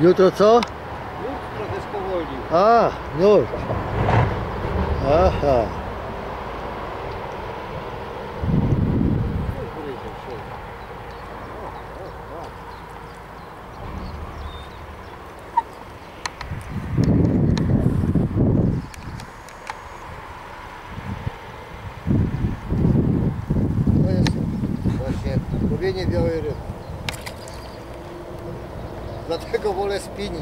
Jutro co? Już trochę spowolnił. A, nurt. Aha. Gryzie się. O, o, o. To jest właśnie łowienie białej ryby. Dlatego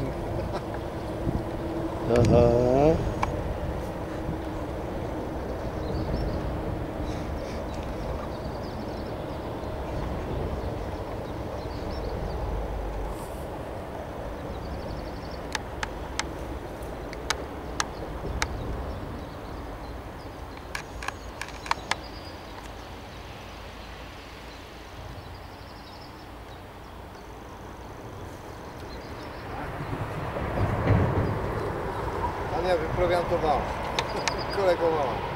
wolę Ania wyprowiantowała. Kolegowała.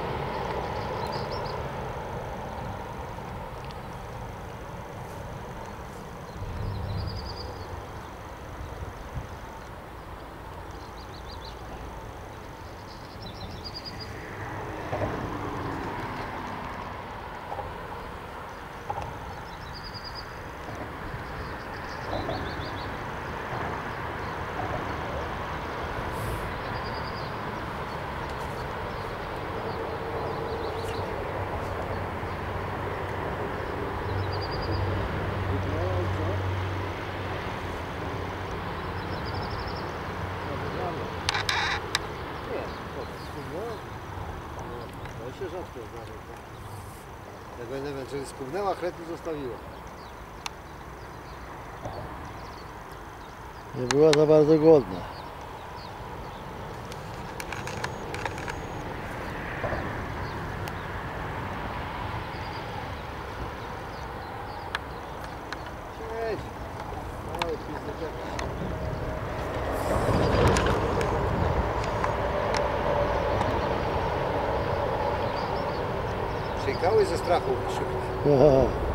Nie, to spłynęło. To się rzadko zdarza. Jak będę wiem, czy spłynęła, chętnie zostawiła. Nie była za bardzo głodna. Przyjkały ze strachu. Aha.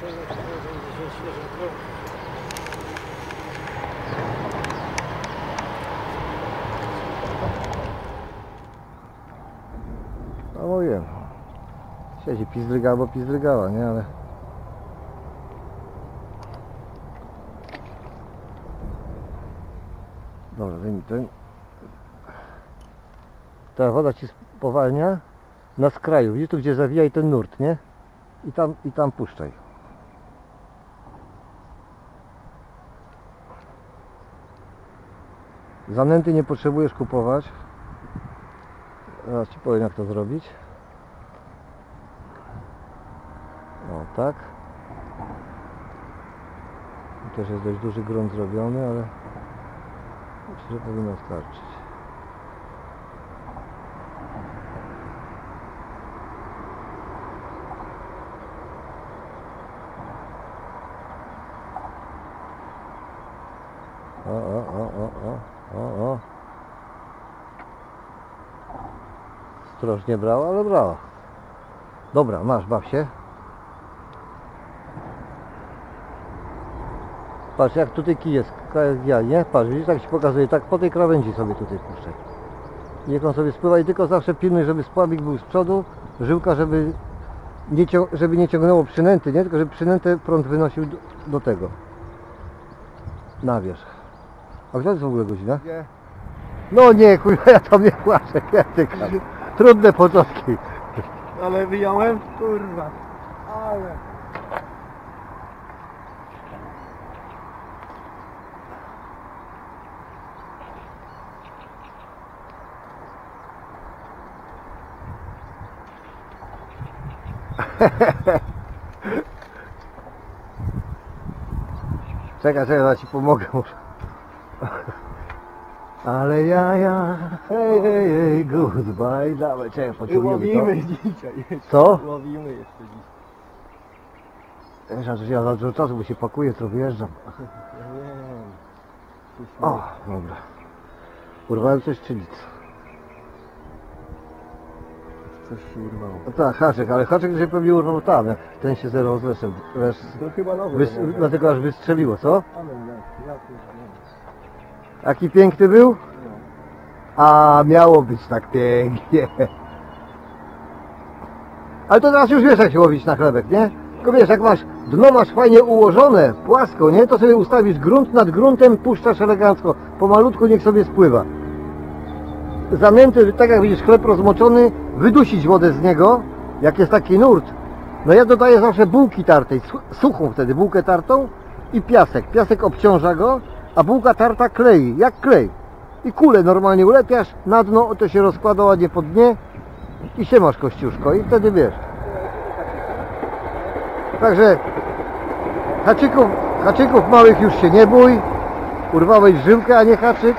No mówię. Siedzi pizdryga albo pizdrygała, nie? Ale... Dobra, wyjmij ten. Ta woda ci spowalnia na skraju. Widzisz tu gdzie zawijaj ten nurt, nie? I tam, i tam puszczaj. Zanęty nie potrzebujesz kupować. Zaraz Ci powiem jak to zrobić. O tak. Tu też jest dość duży grunt zrobiony, ale myślę, że powinno starczyć. O, o, o, o, o, o, o. Ostrożnie brała, ale brała. Dobra, masz, baw się. Patrz, jak tutaj kij jest, ja, nie? Patrz, widzisz, tak ci pokazuję, tak po tej krawędzi sobie tutaj puszczaj. Niech on sobie spływa i tylko zawsze pilnuj, żeby spławik był z przodu, żyłka, żeby nie, żeby nie ciągnęło przynęty, nie? Tylko żeby przynętę prąd wynosił do, do tego. Na wierzch. A która jest w ogóle godzina? Nie. No nie, kurwa, ja tam nie płaczę, ja tykam. Trudne początki. Ale wyjąłem? Kurwa. Ale. Czekaj, czekaj, ja ci pomogę muszę. Ale ja, ja, hej, hej, hej, goodbye, dawaj, czekaj, pociągniemy to. dzisiaj. Co? Łowimy jeszcze dziś. Wiesz, że ja za dużo czasu, bo się pakuję, to wyjeżdżam. Ja wiem. O, dobra. Urwałem coś czy nic? Coś się urwało. No tak, haczyk, ale haczyk się pewnie urwał tam, jak ten się zero zresztą. To chyba nowy. Wys- dlatego aż wystrzeliło, co? Pierdolę. Jaki piękny był? A miało być tak pięknie. Ale to teraz już wiesz jak się łowić na chlebek, nie? Tylko wiesz, jak masz, dno masz fajnie ułożone, płasko, nie? To sobie ustawisz grunt nad gruntem, puszczasz elegancko. Pomalutku niech sobie spływa. Zamięty, tak jak widzisz, chleb rozmoczony, wydusić wodę z niego, jak jest taki nurt. No ja dodaję zawsze bułki tartej, su- suchą wtedy, bułkę tartą i piasek. Piasek obciąża go, a bułka tarta klei, jak klej. I kulę normalnie ulepiasz, na dno to się rozkłada ładnie po dnie i się masz kościuszko i wtedy wiesz. Także haczyków, haczyków małych już się nie bój. Urwałeś żyłkę, a nie haczyk.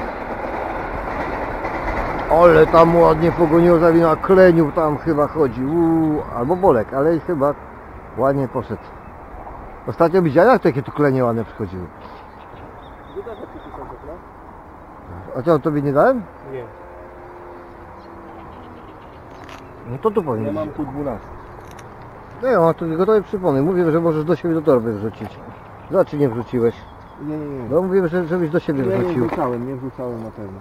Ale tam ładnie pogoniło zawinął, a klenił tam chyba chodzi. Uuu, albo bolek, ale chyba ładnie poszedł. Ostatnio widziałem, jak takie tu klenie ładne przychodziły. Gdzie ta takie są cokla? A co, tobie nie dałem? Nie. No to tu powinien Ja być. mam tu 12. No ja mam tu gotowe przypony. Mówię, że możesz do siebie do torby wrzucić. Za czy nie wrzuciłeś? Nie, nie, nie. No mówiłem, że żebyś do siebie Nie, nie wrzucił. wrzucałem, nie wrzucałem na pewno.